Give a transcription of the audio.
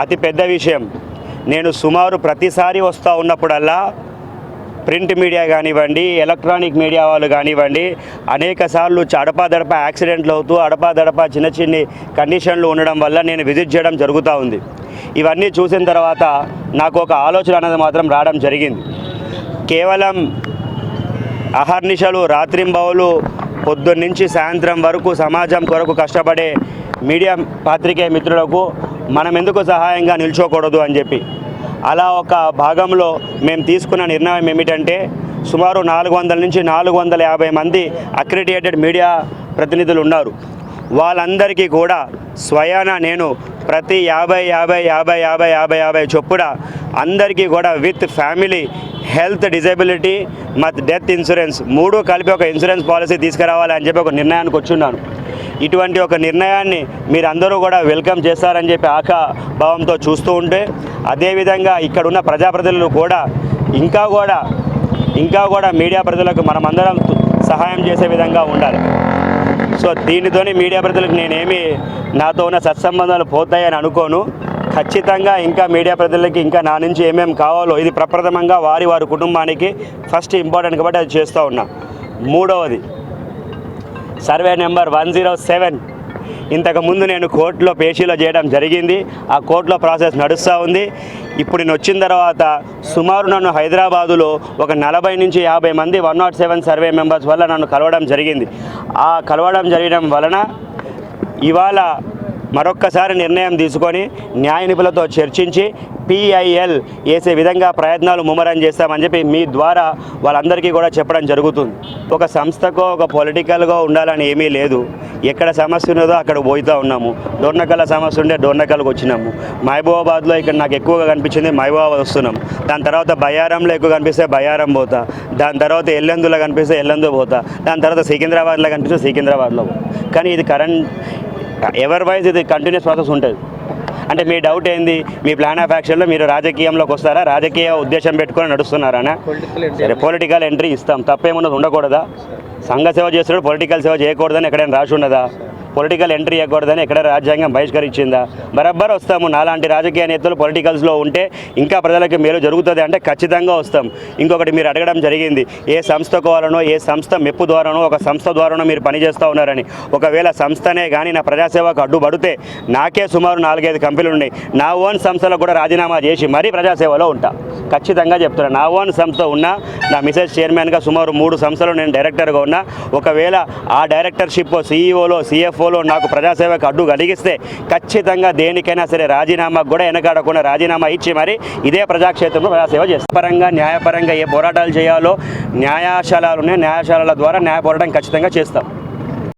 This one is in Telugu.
అతి పెద్ద విషయం. నేను సుమారు ప్రతిసారి వస్తూ ఉన్నప్పుడల్లా ప్రింట్ మీడియా కానివ్వండి ఎలక్ట్రానిక్ మీడియా వాళ్ళు కానివ్వండి అనేక సార్లు అడపాదడప యాక్సిడెంట్లు అవుతూ అడపాదడప చిన్న చిన్ని కండిషన్లు ఉండడం వల్ల నేను విజిట్ చేయడం జరుగుతూ ఉంది. ఇవన్నీ చూసిన తర్వాత నాకు ఒక ఆలోచన అనేది మాత్రం రావడం జరిగింది. కేవలం అహర్నిశలు రాత్రింబవులు పొద్దున్నుంచి సాయంత్రం వరకు సమాజం కొరకు కష్టపడే మీడియా పాత్రికేయ మిత్రులకు మనం ఎందుకు సహాయంగా నిల్చోకూడదు అని చెప్పి. అలా ఒక భాగంలో మేము తీసుకున్న నిర్ణయం ఏమిటంటే సుమారు నాలుగు వందల నుంచి నాలుగు వందల యాభై మంది అక్రిడియేటెడ్ మీడియా ప్రతినిధులు ఉన్నారు. వాళ్ళందరికీ కూడా స్వయాన నేను ప్రతి యాభై యాభై యాభై యాభై యాభై యాభై చొప్పున అందరికీ కూడా విత్ ఫ్యామిలీ హెల్త్ డిజబిలిటీ మత్ డెత్ ఇన్సూరెన్స్ మూడు కలిపి ఒక ఇన్సూరెన్స్ పాలసీ తీసుకురావాలి అని చెప్పి ఒక నిర్ణయానికి వచ్చున్నాను ఇటువంటి ఒక నిర్ణయాన్ని మీరు అందరూ కూడా వెల్కమ్ చేస్తారని చెప్పి ఆకాభావంతో చూస్తూ ఉంటే అదేవిధంగా ఇక్కడ ఉన్న ప్రజాప్రతినిధులు కూడా ఇంకా కూడా ఇంకా కూడా మీడియా ప్రజలకు మనమందరం సహాయం చేసే విధంగా ఉండాలి. సో దీనితోని మీడియా ప్రజలకు నేనేమి నాతో ఉన్న సత్సంబంధాలు పోతాయని అనుకోను. ఖచ్చితంగా ఇంకా మీడియా ప్రజలకి ఇంకా నా నుంచి ఏమేమి కావాలో ఇది ప్రప్రథమంగా వారి వారి కుటుంబానికి ఫస్ట్ ఇంపార్టెంట్ కాబట్టి అది చేస్తూ ఉన్నా. మూడవది survey number one zero seven. ఇంతకుముందు నేను కోర్టులో పేషీలో చేయడం జరిగింది. ఆ కోర్టులో ప్రాసెస్ నడుస్తూ ఉంది. ఇప్పుడు నేను వచ్చిన తర్వాత సుమారు నన్ను హైదరాబాదులో ఒక నలభై నుంచి యాభై మంది one nought seven survey members వల్ల నన్ను కలవడం జరిగింది. ఆ కలవడం జరగడం వలన ఇవాళ మరొక్కసారి నిర్ణయం తీసుకొని న్యాయ నిపుణులతో చర్చించి పిఐఎల్ వేసే విధంగా ప్రయత్నాలు ముమ్మరం చేస్తామని చెప్పి మీ ద్వారా వాళ్ళందరికీ కూడా చెప్పడం జరుగుతుంది. ఒక సంస్థకో ఒక పొలిటికల్గా ఉండాలని ఏమీ లేదు. ఎక్కడ సమస్య ఉన్నదో అక్కడ పోయితా ఉన్నాము. డోర్నకల్ సమస్య ఉంటే డోర్నకల్కి వచ్చినాము. మహబూబాబాద్లో ఇక్కడ నాకు ఎక్కువగా కనిపించింది మహబూబాబాద్ వస్తున్నాం. దాని తర్వాత బయ్యారంలో ఎక్కువ కనిపిస్తే బయారం పోతా. దాని తర్వాత ఎల్లెందులో కనిపిస్తే ఎల్లెందు పోతా. దాని తర్వాత సికింద్రాబాద్లో కనిపిస్తే సికింద్రాబాద్లో కానీ ఇది కరెంట్ ఎవరి వైజ్ ఇది కంటిన్యూస్ ప్రాసెస్ ఉంటుంది. అంటే మీ డౌట్ ఏంది? మీ ప్లాన్ ఆఫ్ యాక్షన్లో మీరు రాజకీయంలోకి వస్తారా? రాజకీయ ఉద్దేశం పెట్టుకొని నడుస్తున్నారా సరే పొలిటికల్ ఎంట్రీ ఇస్తాం. తప్పేమున్నది ఉండకూడదా? సంఘ సేవ చేస్తున్నాడు పొలిటికల్ సేవ చేయకూడదని ఎక్కడైనా రాసి ఉండదా పొలిటికల్ ఎంట్రీ ఇవ్వకూడదని ఎక్కడ రాజ్యాంగం బహిష్కరించిందా? బరబ్బర్ వస్తాము. నాలాంటి రాజకీయ నేతలు పొలిటికల్స్లో ఉంటే ఇంకా ప్రజలకు మేలు జరుగుతుంది అంటే ఖచ్చితంగా వస్తాం. ఇంకొకటి మీరు అడగడం జరిగింది. ఏ సంస్థ ద్వారానో ఏ సంస్థ మెప్పు ద్వారానో ఒక సంస్థ ద్వారానో మీరు పనిచేస్తూ ఉన్నారని. ఒకవేళ సంస్థనే కానీ నా ప్రజాసేవకు అడ్డుపడితే నాకే సుమారు నాలుగైదు కంపెనీలు ఉన్నాయి. నా ఓన్ సంస్థలో కూడా రాజీనామా చేసి మరీ ప్రజాసేవలో ఉంటా. ఖచ్చితంగా చెప్తున్నాను నా ఓన్ సంస్థ ఉన్నా నా మిసెస్ చైర్మన్గా సుమారు మూడు సంస్థలు నేను డైరెక్టర్గా ఉన్నా ఒకవేళ ఆ డైరెక్టర్షిప్ సీఈఓలో సిఎఫ్ఓలో నాకు ప్రజాసేవకు అడ్డు కలిగిస్తే ఖచ్చితంగా దేనికైనా సరే రాజీనామాకు కూడా వెనకాడకుండా రాజీనామా ఇచ్చి మరి ఇదే ప్రజాక్షేత్రంలో ప్రజాసేవ చేస్తాం. పరంగా న్యాయపరంగా ఏ పోరాటాలు చేయాలో న్యాయశాలలు ఉన్నాయి న్యాయశాలల ద్వారా న్యాయ పోరాటం ఖచ్చితంగా చేస్తాం.